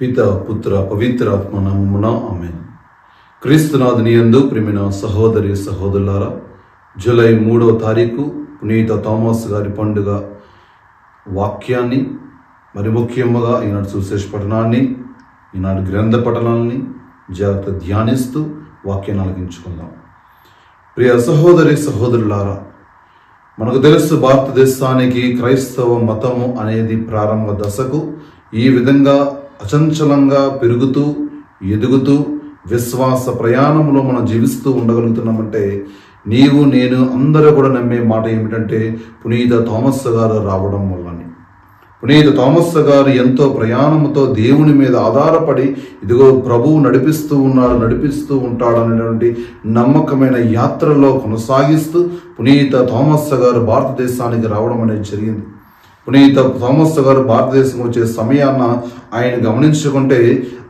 పిత పుత్ర పవిత్రాత్మ నామమున ఆమె క్రీస్తునాథుని యందు ప్రేమిన సహోదరి సహోదరులారా జూలై మూడవ తారీఖు పునీత థామస్ గారి పండుగ వాక్యాన్ని మరి ముఖ్యంగా ఈనాడు సుశేష పఠనాన్ని ఈనాడు గ్రంథ పఠనాన్ని జాగ్రత్త ధ్యానిస్తూ వాక్యాన్ని అలగించుకుందాం ప్రియ సహోదరి సహోదరులారా మనకు తెలుసు భారతదేశానికి క్రైస్తవ మతము అనేది ప్రారంభ దశకు ఈ విధంగా అచంచలంగా పెరుగుతూ ఎదుగుతూ విశ్వాస ప్రయాణంలో మనం జీవిస్తూ ఉండగలుగుతున్నామంటే నీవు నేను అందరూ కూడా నమ్మే మాట ఏమిటంటే పునీత థామస్ గారు రావడం వల్లని. పునీత థామస్ గారు ఎంతో ప్రయాణంతో దేవుని మీద ఆధారపడి ఇదిగో ప్రభువు నడిపిస్తూ ఉన్నాడు నడిపిస్తూ ఉంటాడు అనేటువంటి నమ్మకమైన యాత్రలో కొనసాగిస్తూ పునీత థామస్ గారు భారతదేశానికి రావడం అనేది జరిగింది. పునీత థామస్ గారు భారతదేశం వచ్చే సమయాన్న ఆయన గమనించుకుంటే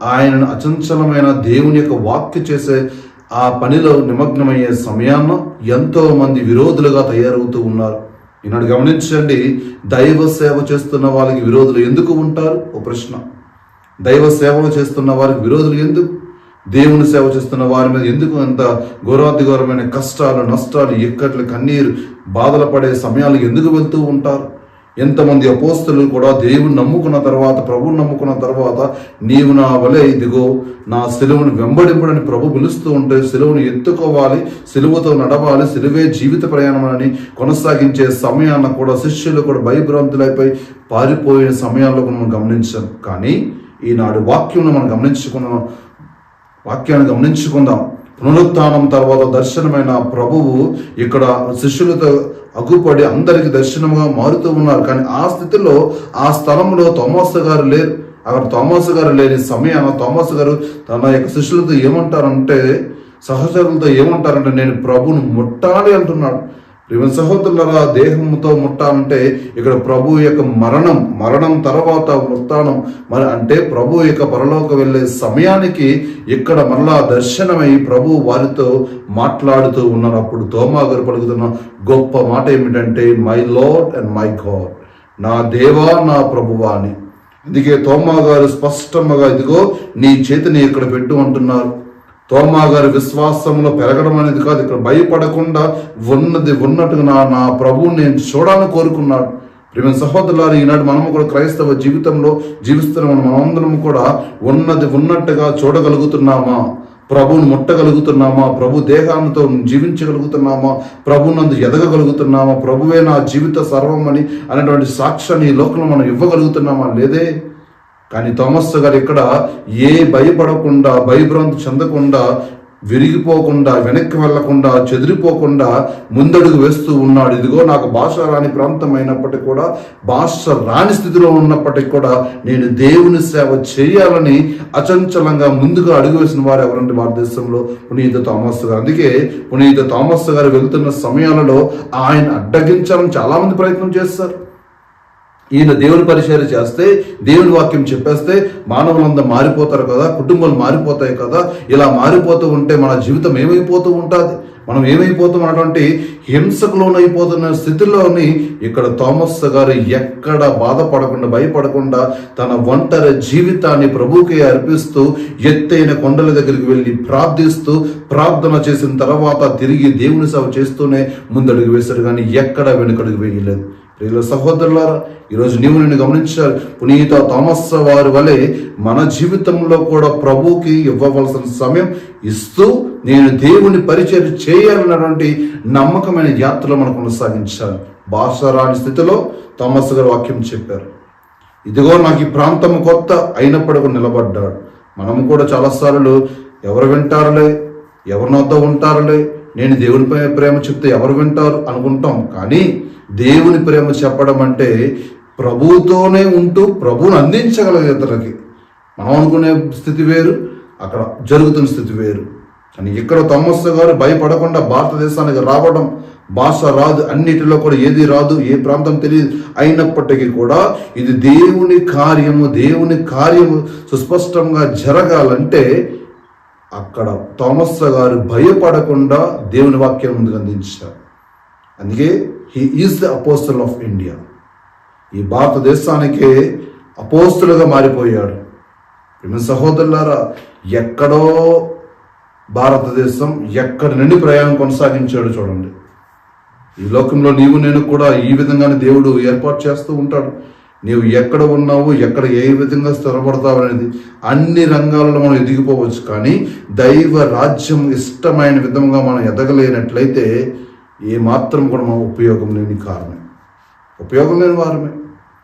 ఆయనను అచంచలమైన దేవుని యొక్క వాక్య చేసే ఆ పనిలో నిమగ్నమయ్యే సమయాన్న ఎంతో మంది విరోధులుగా తయారవుతూ ఉన్నారు. ఈనాడు గమనించండి దైవ సేవ చేస్తున్న వాళ్ళకి విరోధులు ఎందుకు ఉంటారు? ఓ ప్రశ్న. దైవ సేవలు చేస్తున్న వారికి విరోధులు ఎందుకు? దేవుని సేవ చేస్తున్న వారి మీద ఎందుకు అంత ఘోరాతిఘోరమైన కష్టాలు నష్టాలు ఇక్కట్లు కన్నీరు బాధలు పడే సమయాలు ఎందుకు వెళ్తూ ఉంటారు? ఎంతమంది అపోస్తులు కూడా దేవుని నమ్ముకున్న తర్వాత ప్రభువుని నమ్ముకున్న తర్వాత నీవు నా వలె ఇదిగో నా సెలవును వెంబడింపడని ప్రభు పిలుస్తూ ఉంటే సెలవును ఎత్తుకోవాలి సిలువతో నడవాలి సెలవే జీవిత ప్రయాణం అని కొనసాగించే సమయాన్ని కూడా శిష్యులు కూడా భయభ్రాంతులైపోయి పారిపోయిన సమయాల్లో మనం గమనించాం. కానీ ఈనాడు వాక్యం మనం గమనించుకున్నాం. వాక్యాన్ని గమనించుకుందాం. పునరుత్నం తర్వాత దర్శనమైన ప్రభువు ఇక్కడ శిష్యులతో అగ్గుపడి అందరికి దర్శనముగా మారుతూ ఉన్నారు. కానీ ఆ స్థితిలో ఆ స్థలంలో తోమస్ గారు లేరు. అక్కడ తోమస్ గారు లేని సమయాన తోమస్ గారు తన యొక్క శిష్యులతో ఏమంటారంటే సహచరులతో ఏమంటారంటే నేను ప్రభువును ముట్టాలి అంటున్నాడు. ప్రియ సహోదరులరా దేహంతో ముట్టాలంటే ఇక్కడ ప్రభు యొక్క మరణం మరణం తర్వాత ముట్టానం. మరి అంటే ప్రభు యొక్క పరలోక వెళ్ళే సమయానికి ఇక్కడ మరలా దర్శనమై ప్రభు వారితో మాట్లాడుతూ ఉన్నారు. అప్పుడు తోమా గారు పలుకుతున్న గొప్ప మాట ఏమిటంటే my lord and my god నా దేవా నా ప్రభువా అని. అందుకే తోమా గారు స్పష్టంగా ఇదిగో నీ చేతిని ఇక్కడ పెట్టు అంటున్నారు. తోమా గారి విశ్వాసంలో పెరగడం అనేది కాదు. ఇక్కడ భయపడకుండా ఉన్నది ఉన్నట్టుగా నా నా ప్రభువు నేను చూడాలని కోరుకున్నాడు. ప్రేమ సహోదరులారు ఈనాడు మనము కూడా క్రైస్తవ జీవితంలో జీవిస్తున్న మనమందరం కూడా ఉన్నది ఉన్నట్టుగా చూడగలుగుతున్నామా? ప్రభువును ముట్టగలుగుతున్నామా? ప్రభు దేహాలతో జీవించగలుగుతున్నామా? ప్రభు నందు ఎదగగలుగుతున్నామా? ప్రభువే నా జీవిత సర్వం అని అనేటువంటి సాక్ష్యాన్ని ఈ లోకంలో మనం ఇవ్వగలుగుతున్నామా? లేదే. కానీ థామస్ గారు ఇక్కడ ఏ భయపడకుండా భయభ్రాంతి చెందకుండా విరిగిపోకుండా వెనక్కి వెళ్ళకుండా చెదిరిపోకుండా ముందడుగు వేస్తూ ఉన్నాడు. ఇదిగో నాకు భాష రాని ప్రాంతం అయినప్పటికీ కూడా భాష రాని స్థితిలో ఉన్నప్పటికీ కూడా నేను దేవుని సేవ చేయాలని అచంచలంగా ముందుగా అడుగు వేసిన వారు ఎవరంటే భారతదేశంలో పునీత థామస్ గారు. అందుకే పునీత థామస్ గారు వెళ్తున్న సమయాలలో ఆయన అడ్డగించాలని చాలామంది ప్రయత్నం చేస్తారు. ఈయన దేవుని పరిచయం చేస్తే దేవుని వాక్యం చెప్పేస్తే మానవులందరూ మారిపోతారు కదా కుటుంబాలు మారిపోతాయి కదా. ఇలా మారిపోతూ ఉంటే మన జీవితం ఏమైపోతూ ఉంటుంది? మనం ఏమైపోతాం అన్నటువంటి హింసకు లోనైపోతున్న స్థితిలోని ఇక్కడ థామస్ గారు ఎక్కడ బాధపడకుండా భయపడకుండా తన ఒంటరి జీవితాన్ని ప్రభువుకే అర్పిస్తూ ఎత్తైన కొండల దగ్గరికి వెళ్ళి ప్రార్థిస్తూ ప్రార్థన చేసిన తర్వాత తిరిగి దేవుని సేవ చేస్తూనే ముందడుగు వేశారు. కానీ ఎక్కడ వెనుకడుగు వేయలేదు. ప్రియుల సహోదరులారా ఈరోజు నీవు నిన్ను గమనించారు పునీత థామస్ వారి వలె మన జీవితంలో కూడా ప్రభువుకి ఇవ్వవలసిన సమయం ఇస్తూ నేను దేవుని పరిచయం చేయాలన్నటువంటి నమ్మకమైన యాత్రలో మనం కొనసాగించాలి. భాష రాని స్థితిలో థామస్ గారు వాక్యం చెప్పారు. ఇదిగో నాకు ఈ ప్రాంతం కొత్త అయినప్పటికీ నిలబడ్డాడు. మనము కూడా చాలాసార్లు ఎవరు వింటారులే ఎవరినొద్ద ఉంటారులే నేను దేవునిపై ప్రేమ చెప్తే ఎవరు వింటారు అనుకుంటాం కానీ దేవుని ప్రేమ చెప్పడం అంటే ప్రభువుతోనే ఉంటూ ప్రభువును అందించగలదు ఇతరులకి మనం అనుకునే స్థితి వేరు అక్కడ జరుగుతున్న స్థితి వేరు. కానీ ఇక్కడ తమ్మస్సు గారు భయపడకుండా భారతదేశానికి రావడం భాష రాదు అన్నిటిలో కూడా ఏది రాదు ఏ ప్రాంతం తెలియదు అయినప్పటికీ కూడా ఇది దేవుని కార్యము దేవుని కార్యము సుస్పష్టంగా జరగాలంటే అక్కడ థామస్ గారు భయపడకుండా దేవుని వాక్యం ముందుకు అందించారు. అందుకే he is the apostle of India ఈ భారతదేశానికే అపోస్తులుగా మారిపోయాడు. ప్రేమ సహోదరులారా ఎక్కడో భారతదేశం ఎక్కడి నుండి ప్రయాణం కొనసాగించాడు చూడండి. ఈ లోకంలో నీవు నేను కూడా ఈ విధంగానే దేవుడు ఏర్పాటు చేస్తూ ఉంటాడు. నీవు ఎక్కడ ఉన్నావు ఎక్కడ ఏ విధంగా స్థిరపడతావు అనేది అన్ని రంగాల్లో మనం ఎదిగిపోవచ్చు. కానీ దైవ రాజ్యం ఇష్టమైన విధంగా మనం ఎదగలేనట్లయితే ఏ మాత్రం కూడా మనం ఉపయోగం లేని కారణం ఉపయోగం లేని వారమే.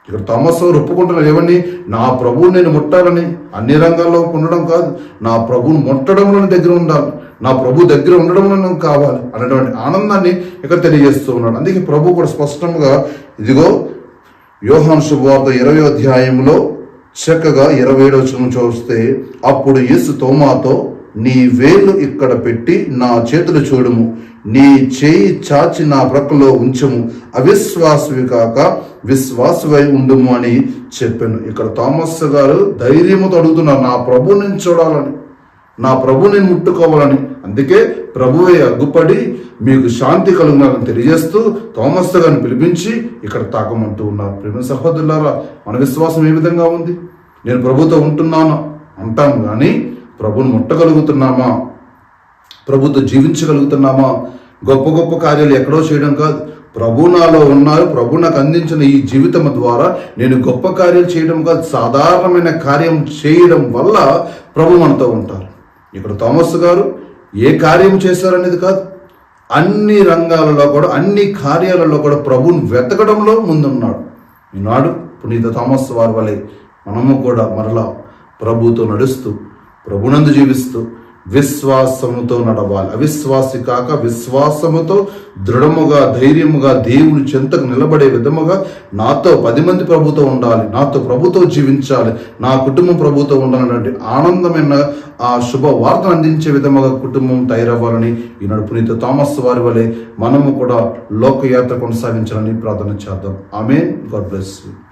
ఇక్కడ తమస్సు వారు ఒప్పుకుంటున్నారు ఏమని నా ప్రభువు నేను ముట్టాలని. అన్ని రంగాల్లో ఉండడం కాదు. నా ప్రభువుని ముట్టడంలో దగ్గర ఉండాలి. నా ప్రభు దగ్గర ఉండడంలో కావాలి అనేటువంటి ఆనందాన్ని ఇక్కడ తెలియజేస్తూ ఉన్నాడు. అందుకే ప్రభు కూడా స్పష్టంగా ఇదిగో యోహాను శుభవార్త ఇరవై అధ్యాయంలో చక్కగా ఇరవై ఏడు వచ్చిన చూస్తే అప్పుడు యేసు తోమాతో నీ వేలు ఇక్కడ పెట్టి నా చేతులు చూడము. నీ చేయి చాచి నా ప్రక్కలో ఉంచము. అవిశ్వాసవి కాక విశ్వాసవై ఉండుము అని చెప్పాను. ఇక్కడ థామస్ గారు ధైర్యము అడుగుతున్నారు నా ప్రభు చూడాలని. నా ప్రభు నేను ముట్టుకోవాలని. అందుకే ప్రభువే అగ్గుపడి మీకు శాంతి కలుగునాలని తెలియజేస్తూ థామస్ గారిని పిలిపించి ఇక్కడ తాకమంటూ ఉన్నారు. ప్రేమ సహోదరులారా మన విశ్వాసం ఏ విధంగా ఉంది? నేను ప్రభుతో ఉంటున్నాను? అంటాం కానీ ప్రభుని ముట్టగలుగుతున్నామా? ప్రభుతో జీవించగలుగుతున్నామా? గొప్ప గొప్ప కార్యాలు ఎక్కడో చేయడం కాదు. ప్రభు నాలో ఉన్నారు. ప్రభు నాకు అందించిన ఈ జీవితం ద్వారా నేను గొప్ప కార్యాలు చేయడం కాదు. సాధారణమైన కార్యం చేయడం వల్ల ప్రభు మనతో ఉంటారు. ఇక్కడ థామస్ గారు ఏ కార్యం చేశారనేది కాదు. అన్ని రంగాలలో కూడా అన్ని కార్యాలలో కూడా ప్రభుని వెతకడంలో ముందున్నాడు. ఈనాడు పునీత థామస్ వారి వలె మనము కూడా మరలా ప్రభుతో నడుస్తూ ప్రభునందు జీవిస్తూ విశ్వాసముతో నడవాలి. అవిశ్వాసి కాక విశ్వాసముతో దృఢముగా ధైర్యముగా దేవుని చెంతకు నిలబడే విధముగా నాతో పది మంది ప్రభుతో ఉండాలి. నాతో ప్రభుతో జీవించాలి. నా కుటుంబం ప్రభుతో ఉండాలన్నటువంటి ఆనందమైన ఆ శుభవార్తను అందించే విధముగా కుటుంబం తయారవ్వాలని ఈనాడు పునీత థామస్ వారి వలె మనము కూడా లోకయాత్ర కొనసాగించాలని ప్రార్థన చేద్దాం. ఆమె గాడ్ బ్లెస్ యూ.